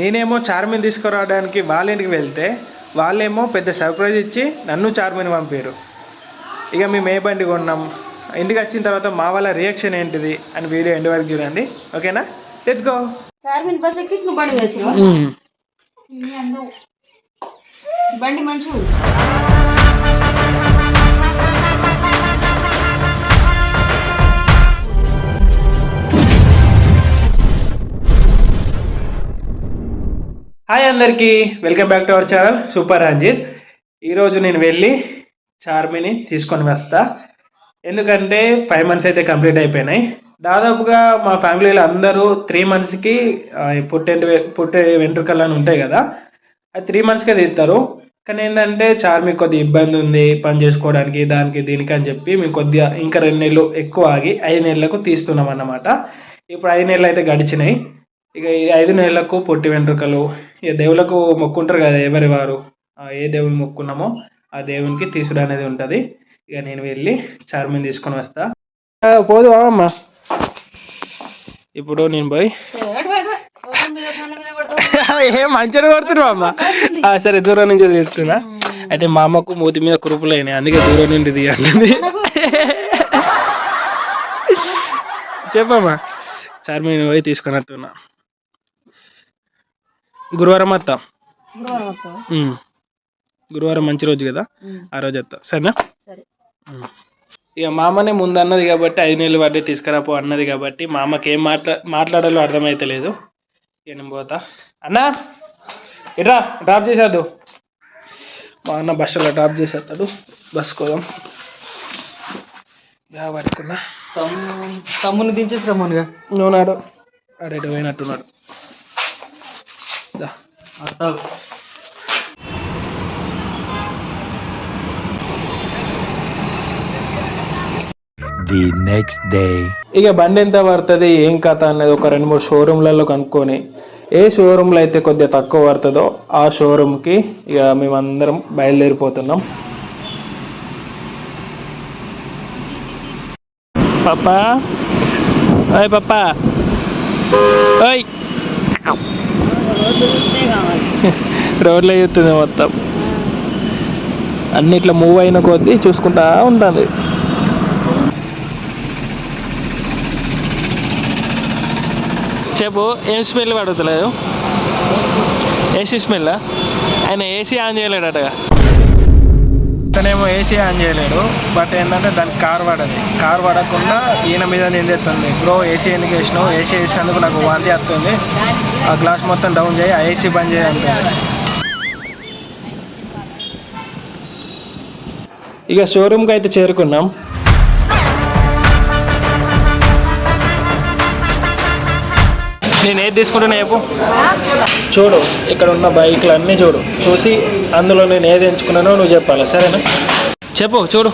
నేనేమో చార్మిన్ తీసుకురావడానికి వాళ్ళ ఇంటికి వెళ్తే వాళ్ళేమో పెద్ద సర్ప్రైజ్ ఇచ్చి నన్ను చార్మిన్ పంపారు ఇక మేము ఏ బండి కొన్నాం? ఇంటికి వచ్చిన తర్వాత మా వాళ్ళ రియాక్షన్ ఏంటిది అని వీడియో ఎండ్ వరకు చూడండి. ఓకేనా? లెట్స్ గో చార్మిన్ బస్ ఎక్కించి నువ్వు బండి వేసివా బండి మంచిగా హాయ్ అందరికీ welcome back to our channel super Ranjith ఈరోజు నేను వెళ్ళి చార్మిని తీసుకొని వస్తా. ఎందుకంటే ఫైవ్ మంత్స్ అయితే కంప్లీట్ అయిపోయినాయి. దాదాపుగా మా ఫ్యామిలీలో అందరూ త్రీ మంత్స్కి పుట్టెంటి పుట్టే వెంట్రుకలు అని ఉంటాయి కదా అది త్రీ మంత్స్కే తీస్తారు. కానీ ఏంటంటే చార్మి కొద్దిగా ఇబ్బంది ఉంది పని చేసుకోవడానికి దానికి దీనికి అని చెప్పి మేము కొద్దిగా ఇంకా రెండు నెలలు ఎక్కువ ఆగి ఐదు నెలలకు తీస్తున్నాం అన్నమాట. ఇప్పుడు ఐదు నెలలు అయితే గడిచినాయి. ఇక ఈ ఐదు నెలలకు పొట్టి వెంట్రుకలు ఇక దేవులకు మొక్కుంటారు కదా ఎవరి వారు? ఏ దేవుని మొక్కున్నామో ఆ దేవునికి తీసుడు అనేది ఉంటుంది. ఇక నేను వెళ్ళి చార్మిన్ తీసుకొని వస్తా. పోదు అమ్మా ఇప్పుడు నేను పోయి. ఏం మంచిగా కొడుతున్నావు అమ్మ? ఆ, సరే దూరం నుంచి తీస్తున్నా అయితే మా అమ్మకు మూతి మీద కురుపులు అయినాయి. అందుకే దూరం నుండి తీయండి చెప్పమ్మా. చార్మిన్ పోయి తీసుకొని వస్తున్నా. గురువారం వస్తా గురువారం వస్తావా? ఉమ్. గురువారం మంచి రోజు కదా? ఉమ్, ఆ రోజు వస్తా సరేనా? సరే. ఉమ్. ఇక మా అమ్మనే ముందు అన్నది కాబట్టి ఐదు నెలలు పడ్డే తీసుకురాపో అన్నది కాబట్టి మా అమ్మకి ఏం మాట్లా మాట్లాడాలో అర్థమైతలేదు ఇక నేను పోతా. అన్నా! ఇట్రా డ్రాప్ చేసేద్దు. మా అన్న బస్సులో డ్రాప్ చేసేస్తాడు. బస్ కోసం. దా పట్టుకున్నా తమ్ముని దించేసి రమ్మనుగా. నువ్వు నాడు. అడేటు పోయినట్టున్నాడు. The next day. ఇక బండి ఎంత పడుతుంది? ఏం కథ అనేది ఒక రెండు మూడు షోరూమ్లలో కనుక్కొని. ఏ షోరూంలో అయితే కొద్దిగా తక్కువ పడుతుందో ఆ షోరూమ్కి ఇక మేమందరం బయలుదేరిపోతున్నాం. పప్పా? ఓయ్ పప్పా. ఓయ్. కావాలి రోడ్లో చూస్తుంది మొత్తం. అన్ని ఇట్లా మూవ్ అయిన కొద్దీ చూసుకుంటా ఉంటుంది చెప్పు ఏం స్మెల్ పడుతలేదు? ఏసీ స్మెల్ ఆయన ఏసీ ఆన్ చేయలేడటగా. తనేమో ఏసీ ఆన్ చేయలేడు. బట్ ఏంటంటే దానికి కార్ పడది కార్ పడకుండా ఈయన మీద నిందెత్తుంది. బ్రో ఏసీ ఎందుకు వేసినావు? ఏసీ వేసినందుకు నాకు వాంతి వస్తుంది. ఆ గ్లాస్ మొత్తం డౌన్ చేయి ఆ ఏసీ బంద్ చేయాలి ఇక షోరూమ్కి అయితే చేరుకున్నాం. నేను ఏది తీసుకుంటున్నా చెప్పు? చూడు ఇక్కడ ఉన్న బైక్లు అన్నీ చూడు. చూసి అందులో నేను ఏది ఎంచుకున్నానో నువ్వు చెప్పాలి సరేనా? చెప్పు చూడు.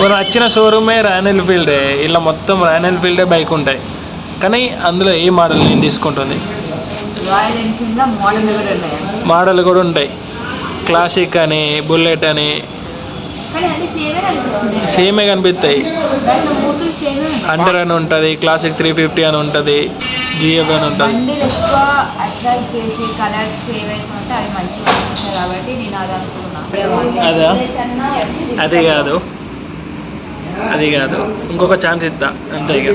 మనం వచ్చిన షోరూమే రాయల్ ఎన్ఫీల్డే ఇలా మొత్తం రాయల్ ఎన్ఫీల్డే బైక్ ఉంటాయి. కానీ అందులో ఏ మోడల్ నేను తీసుకుంటుంది? మోడల్ కూడా ఉంటాయి. క్లాసిక్ అని బుల్లెట్ అని. సేమే కనిపిస్తాయి. హండ్రెడ్ అని ఉంటుంది క్లాసిక్ త్రీ ఫిఫ్టీ అని ఉంటుంది జిఎఫ్ అని ఉంటుంది. అది అదా? కాదు. అది కాదు. ఇంకొక ఛాన్స్ ఇద్దా అంతే ఇక.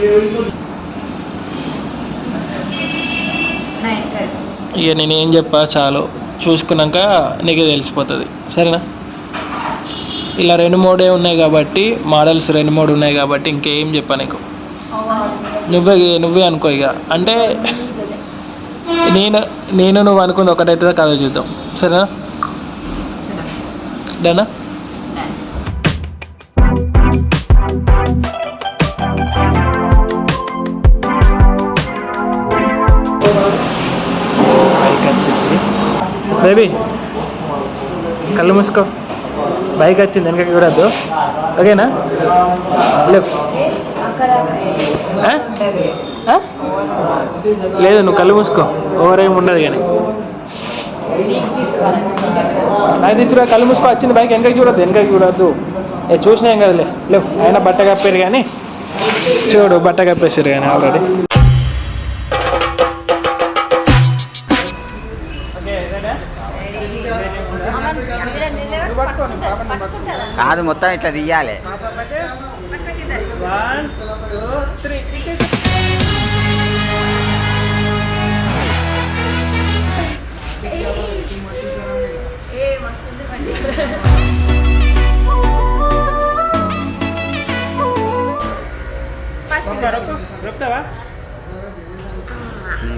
ఇక నేను ఏం చెప్పా చాలు. చూసుకున్నాక నీకు తెలిసిపోతుంది. సరేనా? ఇలా రెండు మూడే ఉన్నాయి కాబట్టి మోడల్స్ రెండు మూడు ఉన్నాయి కాబట్టి ఇంకేం చెప్పా నీకు. నువ్వే నువ్వే అనుకో ఇక. అంటే నేను నేను నువ్వు అనుకుంది ఒకటైతే కథ చూద్దాం. సరేనా? డనా? పైకి వచ్చింది బేబీ కళ్ళు మూసుకో. బైక్ వచ్చింది వెనక చూడద్దు ఓకేనా? లేవు లేదు నువ్వు కళ్ళు మూసుకో. ఓవర్ ఏమి ఉండదు కానీ. నాకు తీసుకురా కళ్ళు మూసుకో. వచ్చింది బైక్ వెనకకి చూడద్దు వెనకకి చూడద్దు. ఏ చూసినాం కదలే. లేవు ఆయన బట్ట కప్పారు కానీ. చూడు బట్ట కప్పేసారు కానీ ఆల్రెడీ. కాదు మొత్తం ఇట్లా తీయాలి.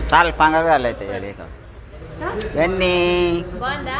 చాలు పంగరు వాళ్ళు అయితే ఇవన్నీ బాగుందా?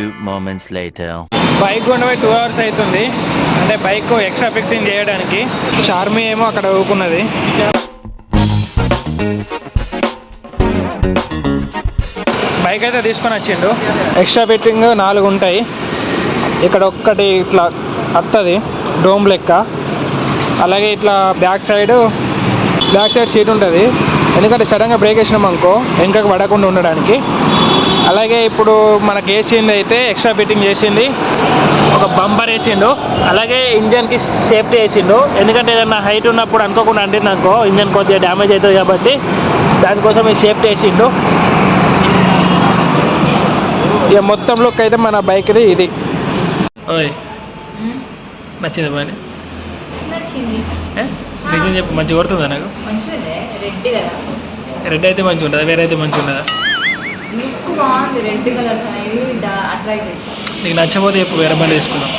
ఫ్యూ moments లేటర్ బైక్ కొండపోయి టూ అవర్స్ అవుతుంది. అంటే బైక్ ఎక్స్ట్రా ఫిక్సింగ్ చేయడానికి. చార్మీ ఏమో అక్కడ ఊకున్నది బైక్ అయితే తీసుకొని వచ్చిండు. ఎక్స్ట్రా ఫిట్టింగ్ నాలుగు ఉంటాయి. ఇక్కడ ఒక్కటి ఇట్లా వస్తుంది డోమ్ లెక్క. అలాగే ఇట్లా back side back side seat ఉంటుంది. ఎందుకంటే సడన్గా బ్రేక్ వేసినాం అనుకో వెనకకు పడకుండా ఉండడానికి. అలాగే ఇప్పుడు మనకి వేసింది అయితే ఎక్స్ట్రా ఫిట్టింగ్ చేసింది. ఒక బంపర్ వేసిండు. అలాగే ఇంజన్కి సేఫ్టీ వేసిండు. ఎందుకంటే ఏదైనా హైట్ ఉన్నప్పుడు అనుకోకుండా అంటింది అనుకో ఇంజన్ కొద్దిగా డ్యామేజ్ అవుతుంది కాబట్టి దానికోసం ఈ సేఫ్టీ వేసిండు. ఇక మొత్తం లుక్ అయితే మన బైక్ది ఇది. ఓయ్ నచ్చింది పని నచ్చింది. నిజం చెప్పు మంచిగా కొడుతుందా నాకు? రెడ్ అయితే మంచిగా ఉంటుందా వేరే అయితే మంచిగా చేస్తాయి. నీకు నచ్చకపోతే చెప్పు వేరే బండి తీసుకుందాం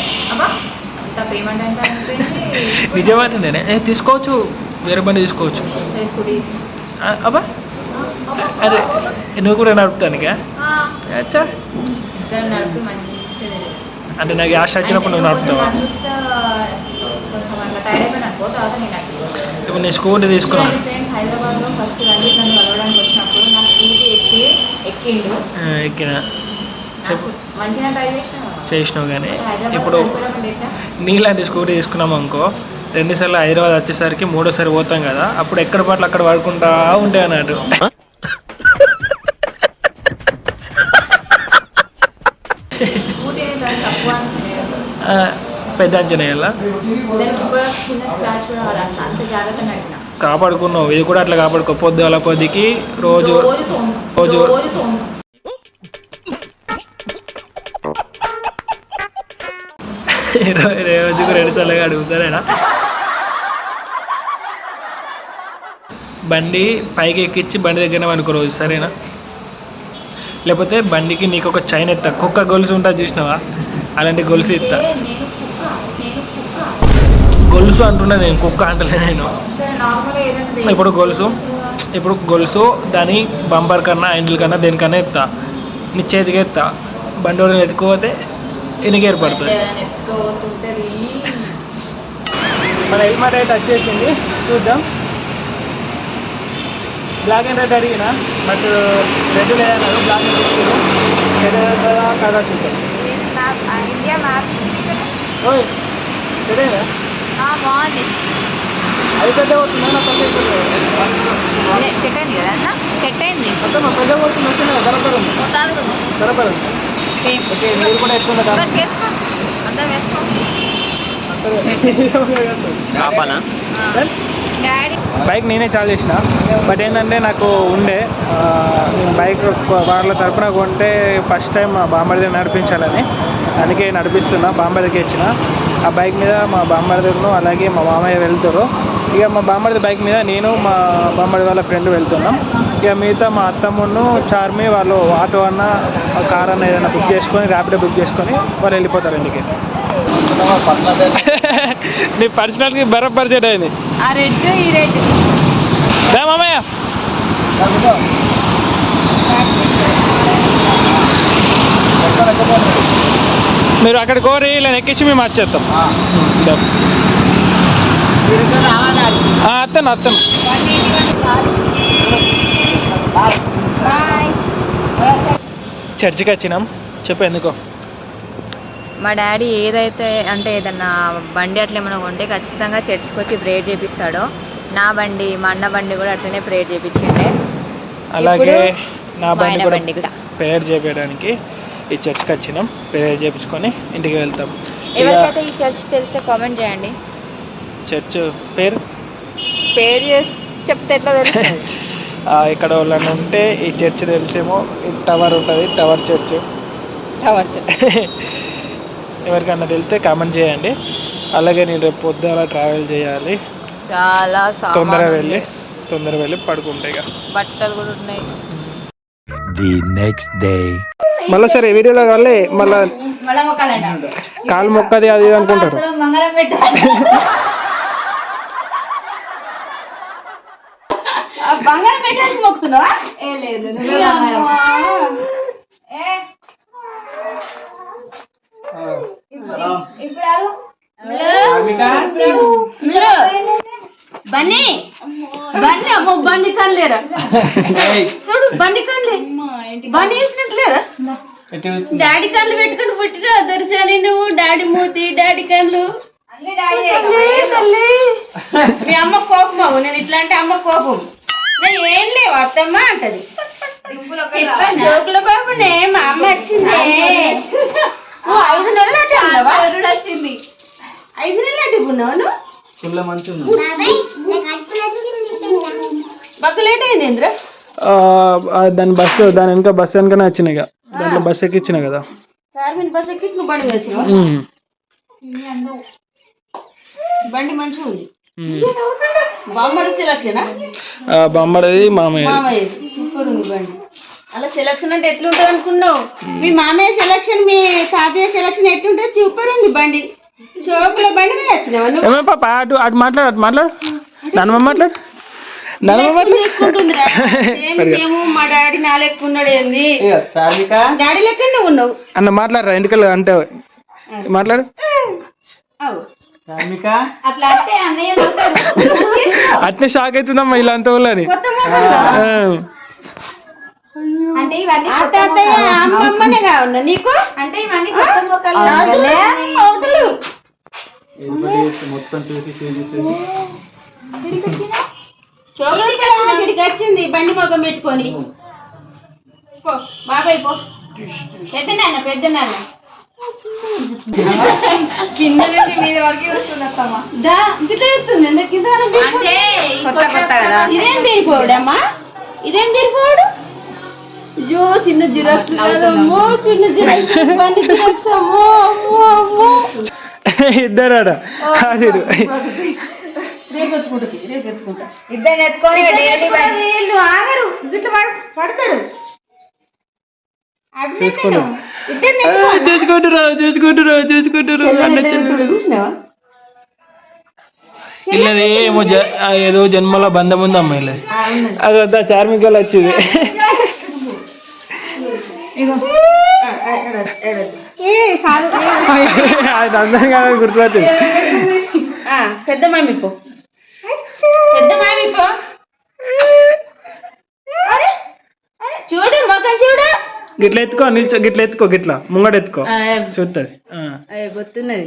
ఏ తీసుకోవచ్చు వేరే బండి తీసుకోవచ్చు. అబ్బా అరే నువ్వు కూడా నడుపుతానుగా అచ్చా. అంటే నాకు యాష వచ్చినప్పుడు నువ్వు నడుపుతావా? తర్వాత నేను ఇప్పుడు నేను స్కూటీ తీసుకున్నాను ఫ్రెండ్స్ హైదరాబాద్లో ఫస్ట్ రంజిత్ నన్ను కలవడానికి వచ్చినప్పుడు నా స్కూటీ ఎక్కి ఎక్కిండు. ఎక్కిన. మంచిగా ట్రై చేసినావు? కానీ. ఇప్పుడు నీలాంటి స్కూటీ తీసుకున్నాం అనుకో రెండుసార్లు హైదరాబాద్ వచ్చేసరికి మూడోసారి పోతాం కదా అప్పుడు ఎక్కడ పట్ల అక్కడ పడుకుంటా ఉంటే అన్నాడు. స్కూటీ తక్కువ పెద్ద కాపాడుకున్నావు. ఇది కూడా అట్లా కాపాడుకో. పొద్దు అలా పొద్దుకి రోజు రోజు రో- రోజుకు రెండు సార్లు అడుగు సరేనా? బండి పైకి ఎక్కించి బండి దగ్గర అనుకో రోజు. సరేనా? లేకపోతే బండికి నీకు ఒక చైన్ ఎత్తా. కుక్క గొలుసు ఉంటుంది చూసినావా? అలాంటి గొలుసు ఇస్తా గొలుసు అంటున్నా నేను కుక్క అంటలే నేను. ఇప్పుడు గొలుసు ఇప్పుడు గొలుసు దాని బంపర్ కన్నా హ్యాండిల్ కన్నా దేనికన్నా ఎత్తా. నీ చేతికి ఎత్తా. బండి వాడిని ఎత్తుకోపోతే ఎనికి ఏర్పడుతుంది. మన హెల్మెట్ అయితే వచ్చేసింది? చూద్దాం. బ్లాక్ అండ్ రెడ్ అడిగిన? బట్ రెడ్ లేదన్నారు బ్లాక్ అండ్ రెడ్ కదా కదా చూద్దాం. ఇండియా మ్యాప్ ఓయ్ రెడేనా? బాగుంది అది సెట్ అయింది కదా అన్న సెట్ వేసుకో వేసుకో డాడీ బైక్ నేనే చాలు చేసిన. బట్ ఏంటంటే నాకు ఉండే. నేను బైక్ వాళ్ళ తరపున కొంటే ఫస్ట్ టైం మా బామ్మడిది నడిపించాలని. అందుకే నడిపిస్తున్నా బాంబర్కి ఇచ్చిన ఆ బైక్ మీద మా బామ్మర్దును అలాగే మా మామయ్య వెళ్తారు. ఇక మా బామ్మర్ది బైక్ మీద నేను మా బామ్మర్ది వాళ్ళ ఫ్రెండ్ వెళ్తున్నాం. ఇక మిగతా మా అత్తమ్మను చార్మి వాళ్ళు ఆటో అన్న కార్ అన్న ఏదైనా బుక్ చేసుకొని ర్యాపిడో బుక్ చేసుకొని వాళ్ళు వెళ్ళిపోతారు ఇంటికి. నీ పర్సనల్కి బరబ్బర్ సెట్ అయింది మామయ్య. మీరు అక్కడ కోరి ఇలా ఎక్కించి మేము వచ్చేస్తాం అత్తను అత్తను. చర్చికి వచ్చినాం. చెప్పు ఎందుకో. మా డాడీ ఏదైతే అంటే ఏదన్నా బండి అట్లా ఏమైనా కొంటే ఖచ్చితంగా చర్చికి వచ్చి ప్రేయర్ చేపిస్తాడో నా బండి మా అన్న బండి కూడా అట్లనే ప్రేయర్ చేపించిండే అలాగే నా బండి కూడా ప్రేయర్ చేయడానికి ఈ చర్చికి వచ్చినాం. ప్రేయర్ చేయించుకొని ఇంటికి వెళ్తాం. ఎవరికైతే ఈ చర్చ్ తెలిస్తే కామెంట్ చేయండి. చర్చ్ పేరు? పేరు చేసి చెప్తే ఎట్లా తెలుసు ఆ, ఇక్కడ వాళ్ళని ఉంటే ఈ చర్చ్ తెలిసేమో ఈ టవర్ ఉంటుంది. టవర్ చర్చ్ టవర్ చర్చ్ ఎవరికన్నా తెలిస్తే కామెంట్ చేయండి. అలాగే నేను రేపు పొద్దున ట్రావెల్ చేయాలి. చాలా తొందరగా సామాన్లు వెళ్ళి. తొందరగా వెళ్ళి పడుకుంటా ఇక. బట్టలు కూడా ఉన్నాయి. The next day. మళ్ళీ సరే వీడియోలో కావాలి మళ్ళీ కాలు మొక్కది అది అనుకుంటారు. బంగారం పెట్టడానికి మొక్కుతున్నావా? ఏ లేదు. బన్నీ బన్నీ అమ్మో బండి కనలేరా చూడు బండి కనలే డాడీ కళ్ళు పెట్టుకుని పుట్టినా దర్శని నువ్వు డాడీ మూతి డాడీ కళ్ళు అన్ని డాడీ తల్లి, తల్లి. మీ అమ్మ కోపం అవు నేను ఇట్లాంటి అమ్మ కోపం నేను ఏం లేవు అత్తమ్మ అంటది చెప్పాను జోకుల బాబునే మా అమ్మ వచ్చిందే ఐదు నెలలు? వచ్చింది ఐదు నెలలు అంటే ఉన్నావు నువ్వు ఫుల్ మంచి బాగా లేట్ అయింది ఇంద్ర దాని బస్సు దాని వెనక బస్సు వెనకనే వచ్చినాయి ఇక. దాంట్లో బస్సు ఎక్కిచ్చిన కదా. చార్మిన్ బస్ ఎక్కించి నువ్వు బండి వేసినావా ఉమ్. బండి మంచిగా ఉంది. ఉమ్. బామ్మడి సెలక్షనా ఆ, బొమ్మడిది మామయ్య సూపర్ ఉంది బండి. అలా సెలక్షన్ అంటే ఎట్లుంటది అనుకున్నావు? మీ మామయ్య సెలక్షన్ మీ తాతయ్య సెలక్షన్ ఎట్లుంటది? సూపర్ ఉంది బండి. చోపుల బండి మీద వచ్చినావా పాప అటు అటు మాట్లాడు అటు మాట్లాడు. నన్ను మాట్లాడు. అన్న మాట్లాడరా ఇంటికి అంటే మాట్లాడు. అట్నే షాక్ అవుతుందమ్మా ఇలా అంత వాళ్ళని. అంటే ఇవన్నీ అమ్మమ్మనే కావున్నా నీకు? అంటే ఇవన్నీ. మొత్తం చూసి చూసి చూసి. వచ్చింది బండి మొగం పెట్టుకొని. పో బాబాయ్ పో. పెద్ద నాన్న పెద్ద నాన్న. కింద నుంచి మీద వరకు వస్తుంది అత్తమ్మ. దా గిట్ల ఎత్తుంది ఎందుకు కింద అంటే కొత్త కొత్త కదా. ఇదేం బీరిపోడు అమ్మా ఇదేం బీరిపోడు? అయ్యో చిన్న జిరాక్స్ అమ్మో చిన్న జిరాక్స్. అమ్మో అమ్మో అమ్మో. ఇద్దరాడ. రేపు వచ్చుకుంటుంది రేపు వచ్చుకుంటా ఇద్దరు ఎత్తుకొని డైలీ వీళ్ళు ఆగరు గిట్ల పడ- పడతారు. అట్లనే చూసుకున్నా. ఇద్దరు చూసుకుంటురా చూసుకుంటురా చూసుకుంటురా అన్న చెల్లెలు. చూసినావా? ఇల్లది ఏమో ఏదో జన్మల బంధం ఉంది అమ్మాయిలే అది వద్దా చార్మికల్ వచ్చింది ఏ సారు అది అందరం కాదు గుర్తుపట్టింది. ఆ, పెద్ద మామి పో పెద్ద మామి పో అరే, అరే, చూడు మొఖం చూడు. గిట్ల ఎత్తుకో నిల్చో గిట్ల ఎత్తుకో గిట్ల. ముంగట ఎత్తుకో. చూస్తుంది బొత్తున్నది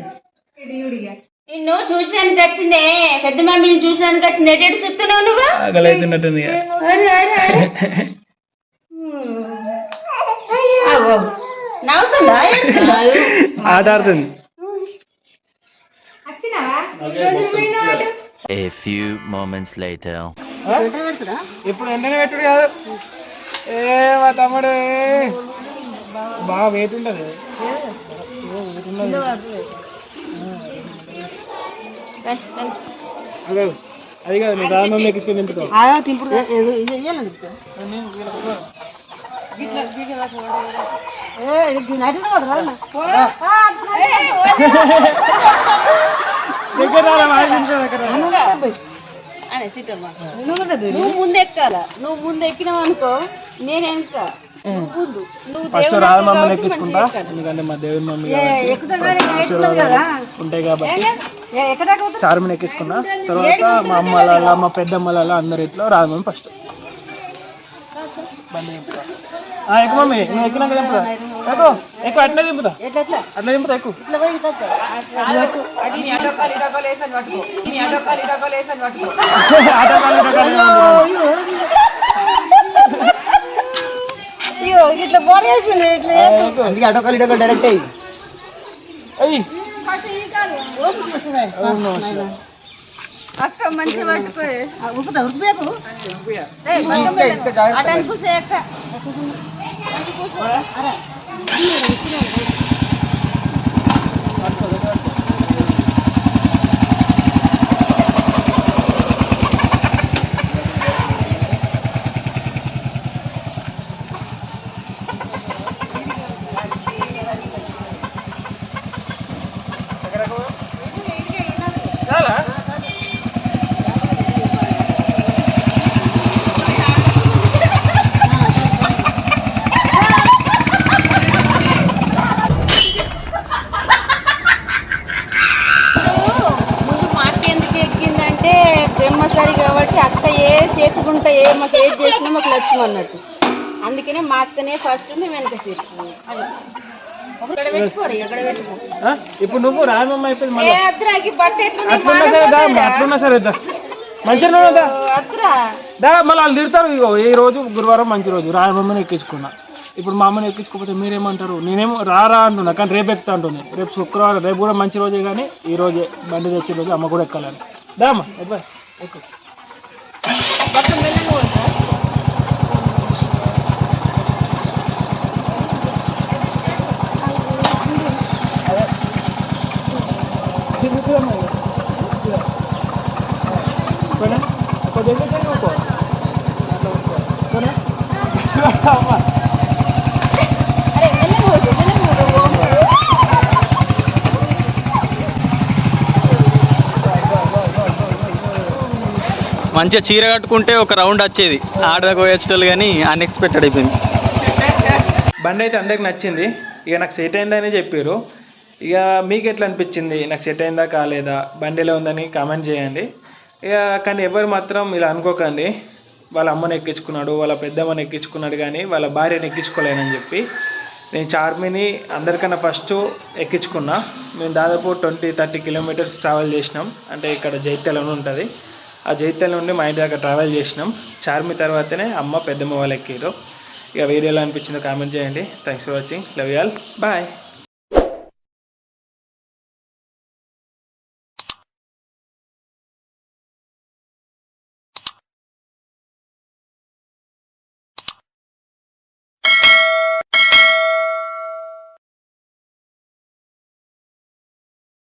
నిన్ను చూసడానికి వచ్చిందే పెద్ద మామిని చూసడానికి వచ్చింది. ఎటు చూస్తున్నావు నువ్వు? ఆగు. నవ్వుతుందా? ఆట ఆడుతుంది. A few moments later. ఇప్పుడు వెంటనే పెట్టుడు కాదు ఏ మా తమ్ముడు బాగా వెయిట్ ఉంటుంది అదే కాదు నువ్వు రామమ్మ ఎక్కించుకొని నువ్వు ముందు ఎక్కాల? నువ్వు ముందు ఎక్కినావు అనుకో నేను వెనక. ఫస్ట్ ఎక్కించుకుంటా. ఎందుకంటే మా దేవుని మమ్మీ ఉంటాయి కాబట్టి చార్మిని ఎక్కించుకున్నా. తర్వాత మా అమ్మల మా పెద్దమ్మల అందరి ఇట్లా రామమ్మ ఫస్ట్ బండి దింపుతా. ఆ, ఎక్కువ మమ్మీ నువ్వు ఎక్కినాక దింపుతా. ఎక్కువ? ఎక్కువ అట్లా దింపుతా. అట్లా దింపుతా ఎక్కువ. ఆటో కాలు, ఇటో కాలు. అందుకే అటో కాలు ఇటో కాలు. డైరెక్ట్ అయ్యి అయ్యి అవును, సరే. అక్క మంచిగా పట్టుకోయి. ఉక్కుతా అక్క. చాలా ముందు మా అక్క ఎందుకు ఎక్కిందంటే బ్రహ్మచారి కాబట్టి అక్క ఏ చేతుకుంటా ఏ మాకు ఏది చేసినా మాకు లక్ష్యం అన్నట్టు. అందుకనే మా అక్కనే ఫస్ట్ మేము వెనక ఎక్కడ ఆ? ఇప్పుడు నువ్వు రామమ్మ ఏ? అట్లున్నా సరే మంచిగా దా మళ్ళీ వాళ్ళు తిడతారు ఇగో ఈ రోజు గురువారం మంచి రోజు రామమ్మని ఎక్కించుకున్నా. ఇప్పుడు మా అమ్మని ఎక్కించుకోకపోతే మీరేమంటారు? నేనేమో రారా అంటున్నా కానీ రేపు ఎక్కుతా అంటుంది. రేపు శుక్రవారం రేపు కూడా మంచి రోజే కానీ ఈ రోజే బండి తెచ్చే రోజు అమ్మ కూడా ఎక్కాలని దా అమ్మ కొద్దిగా. అట్లా? అమ్మ. పోతు మంచిగా చీర కట్టుకుంటే ఒక రౌండ్ వచ్చేది. ఆడదాకా పోయేటోళ్ళు కానీ అన్ఎక్స్పెక్టెడ్ అయిపోయింది. బండి అయితే అందరికి నచ్చింది. ఇక నాకు సెట్ అయిందని చెప్పారు ఇక మీకు ఎట్లా అనిపించింది? నాకు సెట్ అయిందా కాలేదా? బండిలో ఉందని కామెంట్ చేయండి. ఇక కానీ ఎవరు మాత్రం ఇలా అనుకోకండి. వాళ్ళ అమ్మని ఎక్కించుకున్నాడు వాళ్ళ పెద్దమ్మని ఎక్కించుకున్నాడు కానీ వాళ్ళ భార్యని ఎక్కించుకోలేనని చెప్పి నేను చార్మిని అందరికన్నా ఫస్ట్ ఎక్కించుకున్నా. మేము దాదాపు ట్వంటీ థర్టీ కిలోమీటర్స్ ట్రావెల్ చేసినాం. అంటే ఇక్కడ జైత్యాల ఉంటుంది. ఆ జైత్యాల నుండి మా ఇంటి దాకా ట్రావెల్ చేసినాం. చార్మి తర్వాతనే అమ్మ పెద్దమ్మ వాళ్ళు ఎక్కారు ఇక వీడియోలో అనిపించిందో కామెంట్ చేయండి. Thanks for watching love y'all all bye